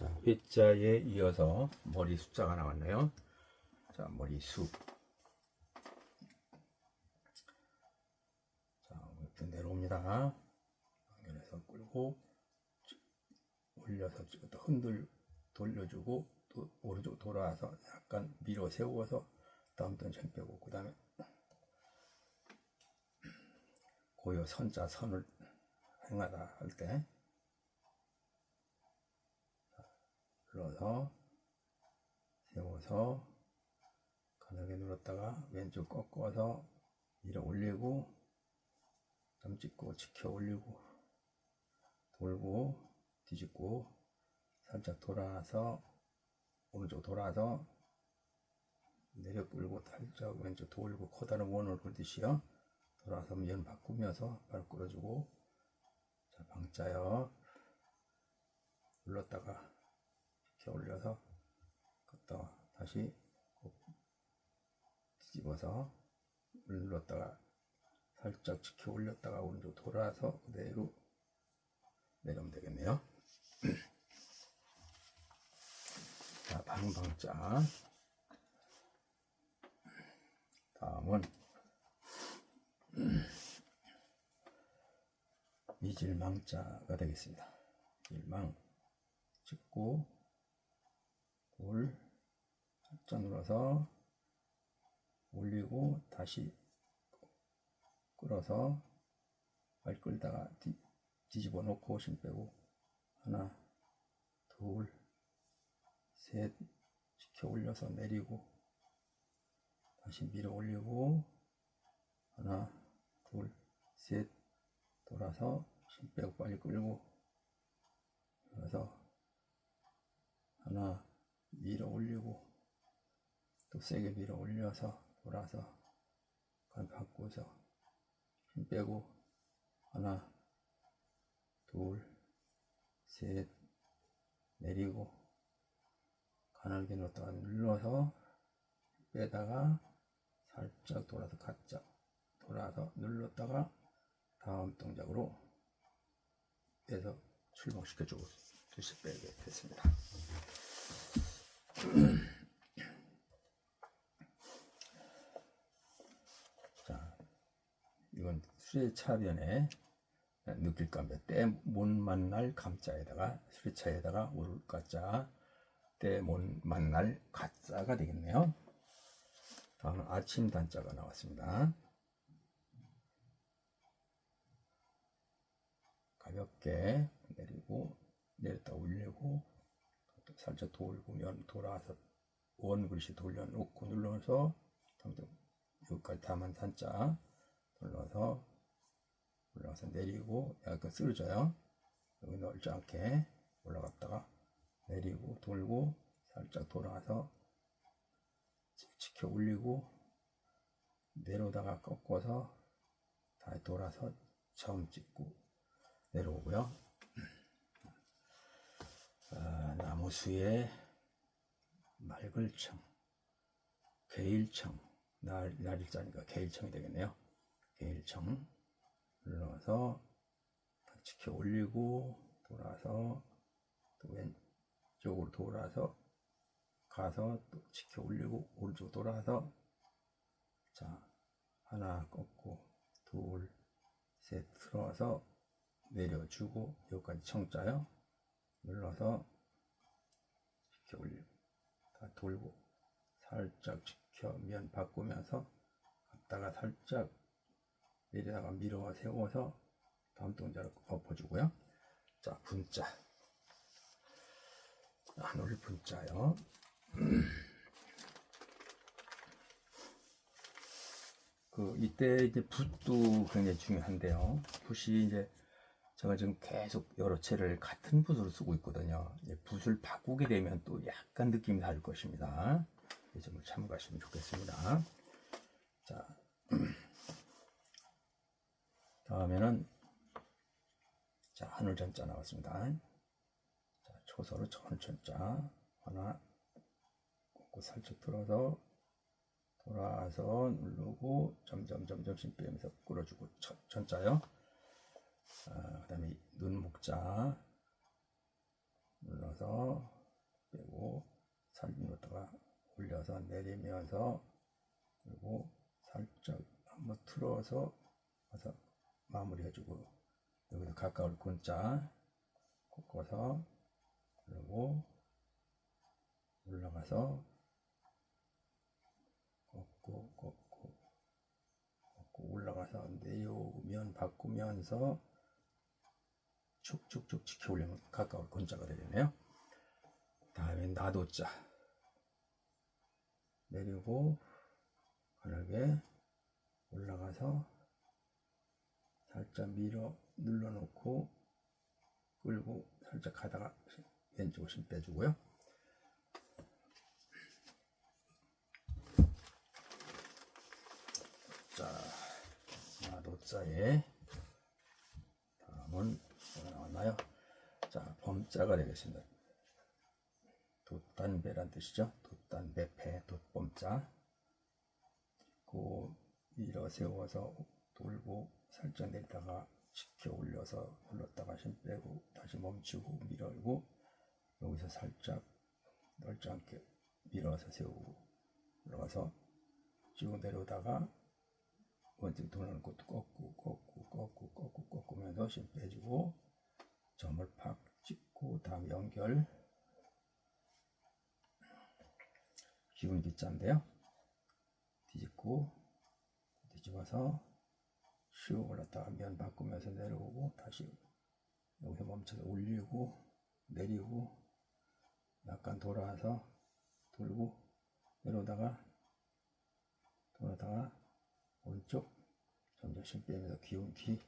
자, 회자에 이어서 머리 숫자가 나왔네요. 자, 머리 수. 자, 이렇게 내려옵니다. 연결해서 끌고 쭉 올려서 또 흔들 돌려주고 또 오른쪽 돌아와서 약간 밀어 세워서 다음 던전 빼고 그 다음에 고요 선자 선을 행하다 할 때 눌러서 세워서 가늘게 눌렀다가 왼쪽 꺾어서 밀어 올리고 점 찍고 지켜 올리고 돌고 뒤집고 살짝 돌아서 오른쪽 돌아서 내려 끌고 살짝 왼쪽 돌고 커다란 원을 그듯이요. 돌아서 면 바꾸면서 발 끌어주고 자 방자요. 눌렀다가 이렇게 올려서 걷다가 다시 꼭 뒤집어서 눌렀다가 살짝 지켜 올렸다가 오른쪽 돌아서 그대로 내려오면 되겠네요. 자, 방방자. 다음은 이질망자가 되겠습니다. 일망 찍고 돌 살짝 눌러서 올리고 다시 끌어서 발 끌다가 뒤, 뒤집어 놓고 힘 빼고 하나 둘 셋 지켜 올려서 내리고 다시 밀어 올리고 하나 둘 셋 돌아서 힘 빼고 빨리 끌고 그래서 하나 밀어 올리고 또 세게 밀어 올려서 돌아서 간 바꾸서 힘 빼고 하나 둘셋 내리고 가늘게 놓다가 눌러서 빼다가 살짝 돌아서 가짜 돌아서 눌렀다가 다음 동작으로 빼서 출봉시켜주고 다시 빼게 됐습니다. 자, 이건 수레차변에 느낄 감자 때못 만날 감자에다가 수레차에다가 울가자 때못 만날 가짜가 되겠네요. 다음은 아침 단자가 나왔습니다. 가볍게 내리고 내렸다 올리고 또 살짝 돌고 면 돌아서 원 그릇이 돌려놓고 눌러서 여기까지 다만 단자 눌러서 올라가서 내리고 약간 쓰러져요. 여기 넓지 않게 올라갔다가 내리고 돌고 살짝 돌아서 지켜 올리고 내려오다가 꺾어서 다시 돌아서 처음 찍고 내려오고요. 아, 나무수의 말글청, 개일청, 날, 날일자니까 개일청이 되겠네요. 개일청 눌러서 지켜 올리고 돌아서 또 왼쪽으로 돌아서 가서 또 지켜 올리고 오른쪽 돌아서 자 하나 꺾고 둘 셋 들어와서 내려주고 여기까지 청자요 눌러서 지켜 올리고 다 돌고 살짝 지켜 면 바꾸면서 갔다가 살짝 내려다가 밀어 세워서 다음 동작을 엎어주고요. 자 분자. 하늘 분자요. 그 이때 이제 붓도 굉장히 중요한데요. 붓이 이제 제가 지금 계속 여러 채를 같은 붓으로 쓰고 있거든요. 붓을 바꾸게 되면 또 약간 느낌이 다를 것입니다. 이 점을 참고하시면 좋겠습니다. 자, 다음에는 자 하늘전자 나왔습니다. 자, 초서로 천천자 하나 꽂고 살짝 들어서 돌아서 누르고 점점 점점 씩 빼면서 끌어주고 천, 천자요. 아, 그 다음에 눈 목자 눌러서 빼고 살림으로다가 올려서 내리면서 그리고 살짝 한번 틀어서 와서 마무리해주고 여기서 가까울 곤자 꺾어서 그리고 올라가서 꺾고 꺾고 꺾고 올라가서 내려오면 바꾸면서 축축축 지켜 올리면 가까울 곤자가 되겠네요. 다음에 나도자 내리고 가늘게 올라가서 살짝 밀어 눌러놓고 끌고 살짝 가다가 왼쪽 힘 빼주고요. 자, 나도자에 다음은 뭐가 나왔나요? 자, 범자가 되겠습니다. 돛단배란 뜻이죠. 돛단배, 배, 돛범자. 고 밀어 세워서 돌고 살짝 내리다가 지켜 올려서 올렸다가 힘 빼고 다시 멈추고 밀어고 여기서 살짝 넓지 않게 밀어서 세우고 올라가서 쭉 내려오다가 원칙 돌아오는 것도 꺾고 꺾고 꺾고 꺾고 꺾으면서 힘 빼주고 점을 팍 찍고 다음 연결. 기운 기자인데요. 뒤집고 뒤집어서 슉 올랐다가 면 바꾸면서 내려오고 다시 여기서 멈춰서 올리고 내리고 약간 돌아와서 돌고 내려오다가 돌아다가 오른쪽 점점 힘 빼면서 기운 기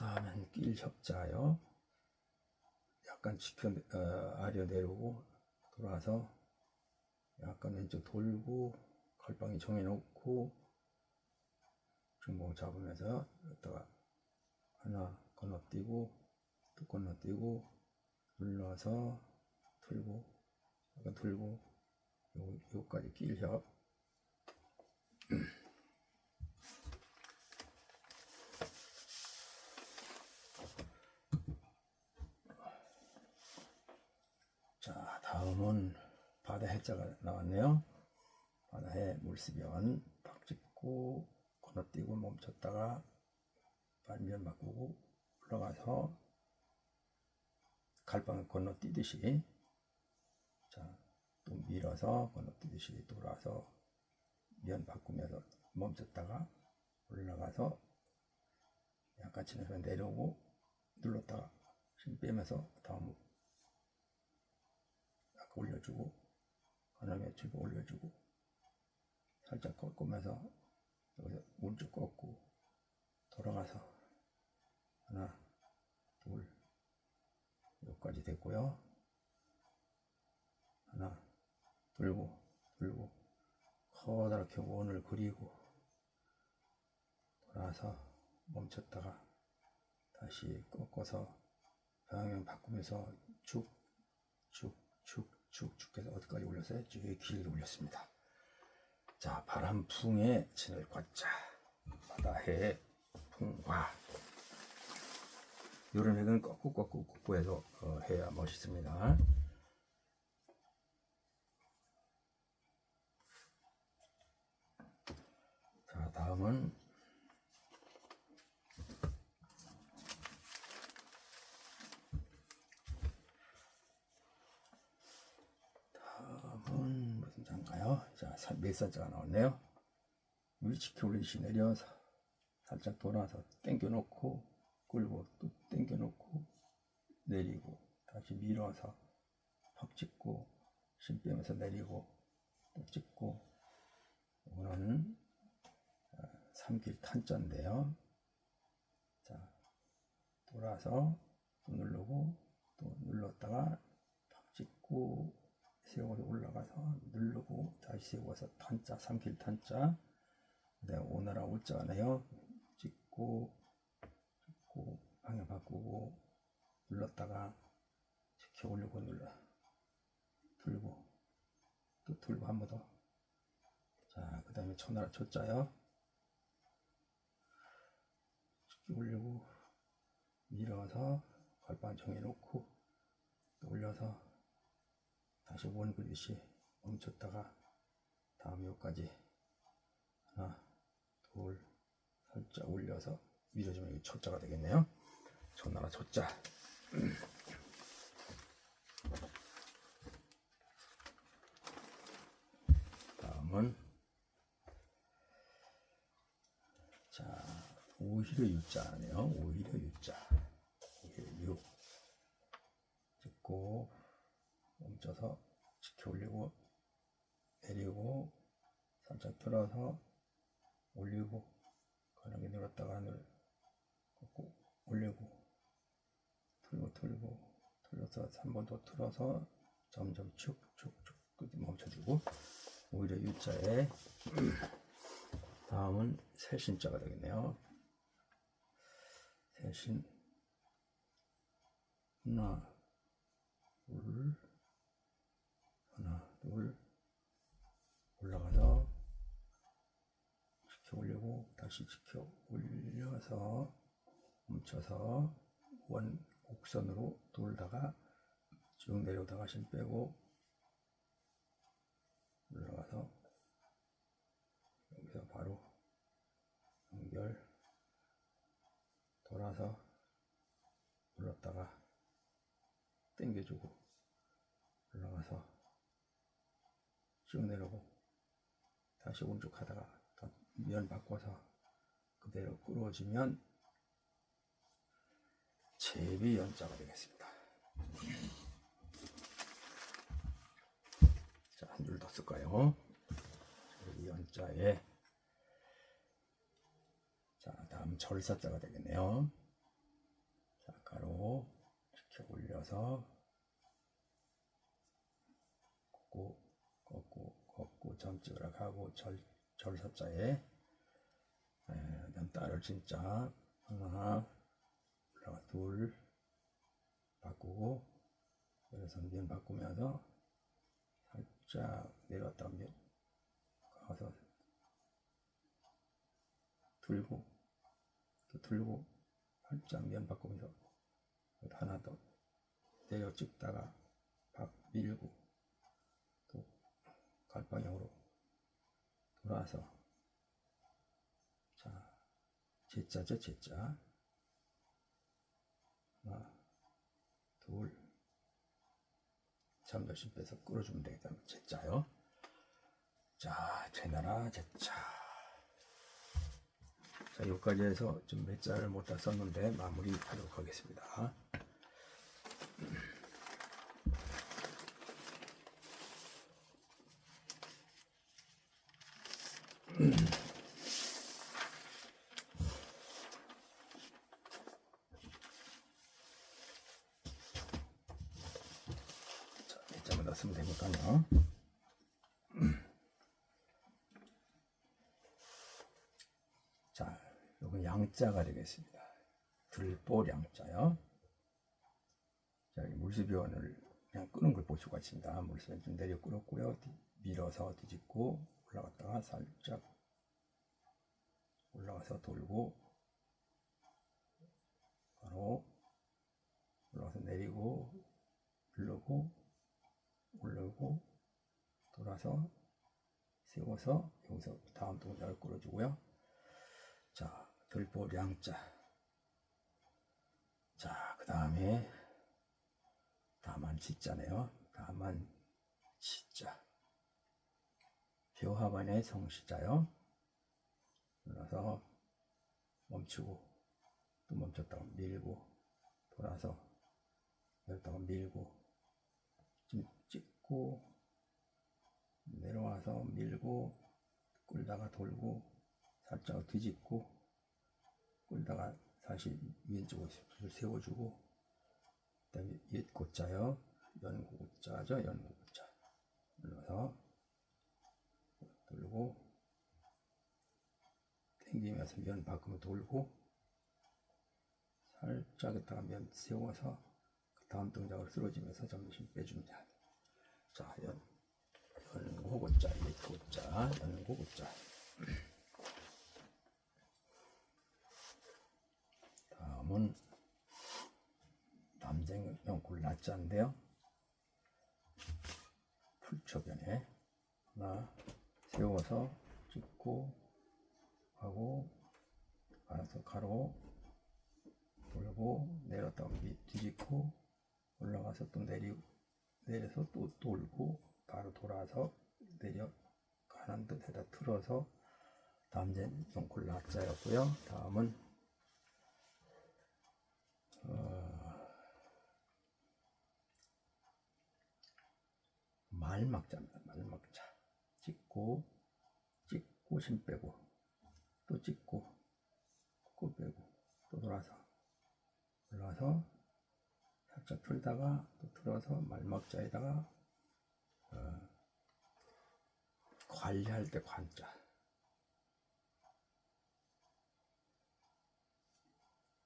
다음엔 낄 협자요. 약간 지켜 어, 아려 내려오고 돌아와서 약간 왼쪽 돌고 걸방이 정해놓고 중봉 잡으면서 여기다가 하나 건너뛰고 또 건너뛰고 눌러서 틀고 약간 틀고 요, 요까지 낄 협 자 다음은 바다 해자가 나왔네요. 바다해 물수변 팍 찍고 건너뛰고 멈췄다가 반면 바꾸고 올라가서 갈방을 건너뛰듯이 자 또 밀어서 건너뛰듯이 돌아서 면 바꾸면서 멈췄다가 올라가서 약간 지나서 내려오고 눌렀다가 힘 빼면서 다음 올려주고 하나에 주고 올려주고 살짝 꺾으면서 여기서 오른쪽 꺾고 돌아가서 하나 둘 여기까지 됐고요. 하나 들고 들고 커다랗게 원을 그리고 돌아서 멈췄다가 다시 꺾어서 방향 바꾸면서 쭉쭉쭉 쭉쭉 해서 어디까지 올렸어요? 쭉 길게 올렸습니다. 자 바람풍에 진을 꽂자 바다해 풍화 요런 획은 꺾고 꺾고 꺾고 해서 어, 해야 멋있습니다. 자 다음은 자인가요? 자, 몇 살자가 나왔네요. 위치키 올리시 내려서 살짝 돌아서 당겨 놓고 끌고 또 당겨 놓고 내리고 다시 밀어서 팍 찍고 심 빼면서 내리고 또 찍고 이거는 어, 삼길 탄자인데요. 자 돌아서 또 누르고 또 눌렀다가 팍 찍고 세워서 올라가서 누르고 다시 세워서 탄자 삼길 탄자. 네, 오나라 올자네요. 찍고 찍고 방향 바꾸고 눌렀다가 지켜 올리고 눌러. 들고. 또 들고 한 번 더. 자 그 다음에 천하라 초자요. 찍기 올리고 밀어서 걸반 정해놓고 또 올려서 다시 원 그릇이 멈췄다가 다음 요까지 하나 둘 살짝 올려서 밀어주면 이게 초자가 되겠네요. 초나라 초자 다음은 자 오히려 유자네요. 오히려 유자 오히려 유 찍고 멈춰서 지켜 올리고 내리고 살짝 들어서 올리고 가능하게 늘었다가 늘 꺾고 올리고 틀고 틀고 틀어서 한 번 더 틀어서 점점 축축축 끝에 멈춰주고 오히려 U자에 다음은 세신자가 되겠네요. 세신. 하나 둘 둘 올라가서 지켜 올리고 다시 지켜 올려서 멈춰서 원 곡선으로 돌다가 쭉 내려오다가 힘 빼고 올라가서 여기서 바로 연결 돌아서 올랐다가 당겨주고 올라가서 쭉 내려오고 다시 오른쪽 하다가 더면 바꿔서 그대로 끌어주면 제비 연자가 되겠습니다. 자, 한 줄 더 쓸까요? 제비 연자에 자, 다음 절사자가 되겠네요. 자, 가로 이렇게 올려서 꺾고 꺾고 꺾고 점 찍으러 가고 절 절사자에 에, 그다음 따를 진짜 하나 둘 바꾸고 그래서 면 바꾸면서 살짝 내려왔다 면 가서 들고 또 들고 살짝 면 바꾸면서 또 하나 더 내려 찍다가 박 밀고 또 갈 방향으로 돌아서. 자 제자죠 제자. 하나 둘. 잠도심 빼서 끌어주면 되겠다. 제자요. 자 제나라 제자. 자 여기까지 해서 좀 몇 자를 못다 썼는데 마무리 하도록 하겠습니다 자, 몇 자만 더 쓰면 되니까요 자, 요건 양자가 되겠습니다. 들보 양자요. 자, 이 물수비원을 그냥 끄는 걸 보시고 있습니다. 물수비원 좀 내려 끌었고요. 뒤- 밀어서 뒤집고 올라갔다가 살짝 올라가서 돌고 바로 올라가서 내리고 누르고 올르고 돌아서 세워서 여기서 다음 동작을 끌어주고요. 자, 들보 량자. 자, 그 다음에 다만 지자네요. 다만 지자. 벼하반의 성시자요. 눌러서 멈추고 또 멈췄다가 밀고 돌아서 열다가 밀고 좀 찍고 내려와서 밀고 끌다가 돌고 살짝 뒤집고 끌다가 다시 왼쪽으로 붓을 세워주고 그 다음에 옛 고자요 연고자죠? 연고자. 눌러서 돌고 당기면서 면 바꾸면 돌고 살짝 있다가 면 세워서 그 다음 동작을 쓰러지면서 점심 빼줍니다 자 연, 연고고자 옛 고자 연고고자 다음은 자인데요. 풀초변에 하나 세워서 찍고 하고 알아서 가로 돌고 내렸다 밑 뒤집고 올라가서 또 내리 내려서 또 돌고 바로 돌아서 내려 가는 듯에다 틀어서 이제 용콜 나자였고요. 다음은 어, 말막자입니다. 말막자 찍고 찍고 심 빼고 또 찍고 또 빼고 또 돌아서 올라서 살짝 틀다가 또 틀어서 말막자에다가 어, 관리할 때 관자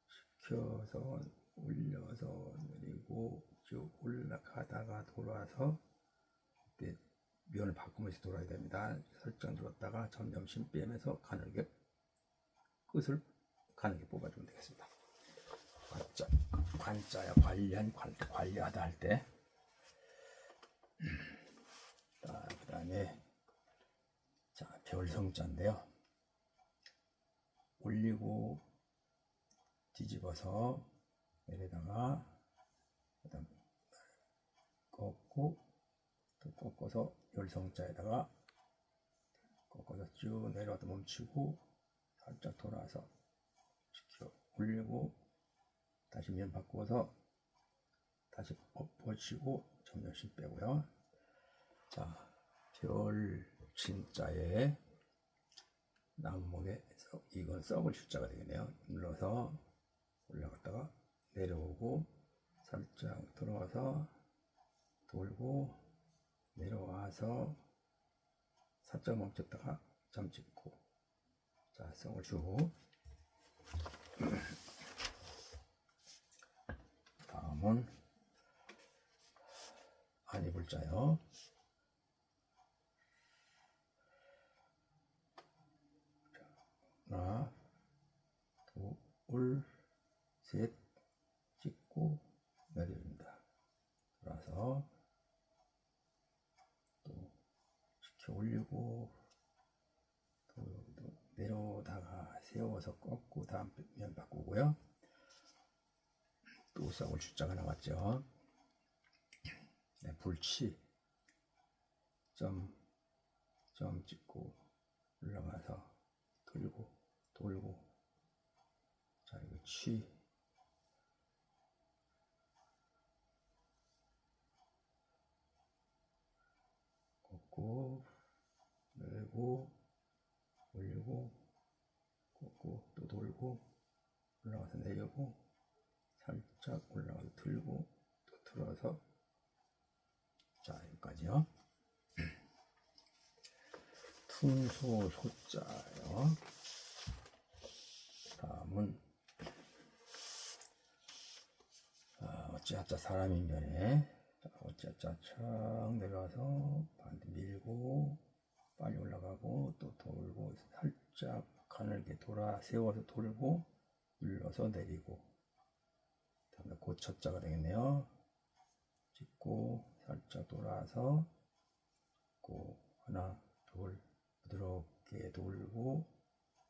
시 켜서 올려서 내리고 쭉 올라가다가 돌아서 이때 면을 바꾸면서 돌아야 됩니다. 설정 들었다가 점점 심 빼면서 가늘게 끝을 가늘게 뽑아주면 되겠습니다. 관자, 관자야 관리한 관, 관리하다 할 때. 그 다음에 자 별성자인데요. 올리고 뒤집어서 그다음 꺾고 또 꺾어서 열성자에다가 꺾어서 쭉 내려와서 멈추고 살짝 돌아서 지켜 올리고 다시 면 바꾸어서 다시 엎어치고 전면심 빼고요. 자, 별 진자에 나무목에 썩, 이건 썩을 숫자가 되겠네요. 눌러서 올라갔다가 내려오고 살짝 들어와서 돌고 내려와서 살짝 멈췄다가 점 찍고. 자 썩을 주고 다음은 아니불자요. 하나, 둘, 셋, 찍고 내려옵니다. 돌아서 또 지켜 올리고 또 여기도 내려오다가 세워서 꺾고 다음 면 바꾸고요. 또 썩을 주자가 나왔죠. 네, 불치 점, 점 찍고 올라가서 돌고 돌고 자 이거 취 꺾고 내고 올리고 꺾고 또 돌고 올라가서 내려고 살짝 올라가서 들고 또 들어서. 자 여기까지요. 퉁소 소자요. 다음은 아, 어찌하자 사람인 면에 어찌하자 착 내려와서 반대 밀고 빨리 올라가고 또 돌고 살짝 가늘게 돌아 세워서 돌고 눌러서 내리고. 다음에 고쳐자가 되겠네요. 찍고 살짝 돌아서 고 하나 둘 부드럽게 돌고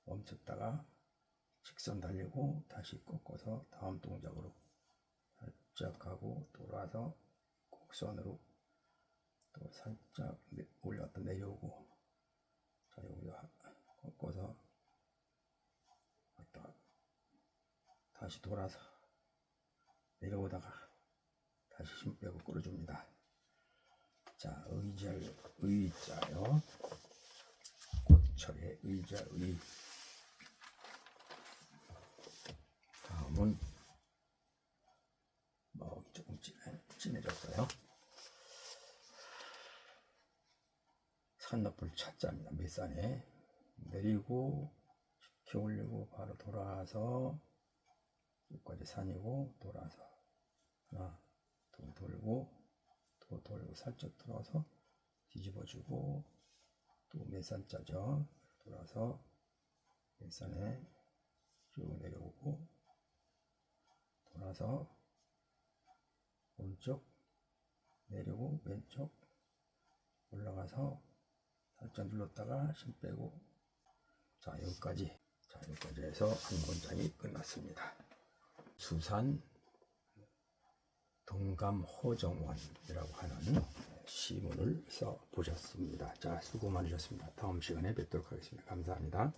멈췄다가 직선 달리고 다시 꺾어서 다음 동작으로 살짝 가고 돌아서 곡선으로 또 살짝 올렸다 내려오고 자 여기다 꺾어서 왔다 다시 돌아서 내려오다가 다시 힘 빼고 끌어줍니다. 자 의자 의자요. 꽃철의 의자 의. 다음은 먹이 조금 진해, 진해졌어요. 산너풀 차자입니다. 밑산에 내리고 시켜 올리고 바로 돌아서 여기까지 산이고 돌아서 하나 또 돌고 또 돌고 살짝 들어서 뒤집어주고 또 밑산자죠. 돌아서 밑산에 쭉 내려오고 돌아서 오른쪽 내리고 왼쪽 올라가서 살짝 눌렀다가 힘 빼고 자 여기까지 자 여기까지 해서 한 문장이 끝났습니다. 수산 동감호정원이라고 하는 시문을 써 보셨습니다. 자 수고 많으셨습니다. 다음 시간에 뵙도록 하겠습니다. 감사합니다.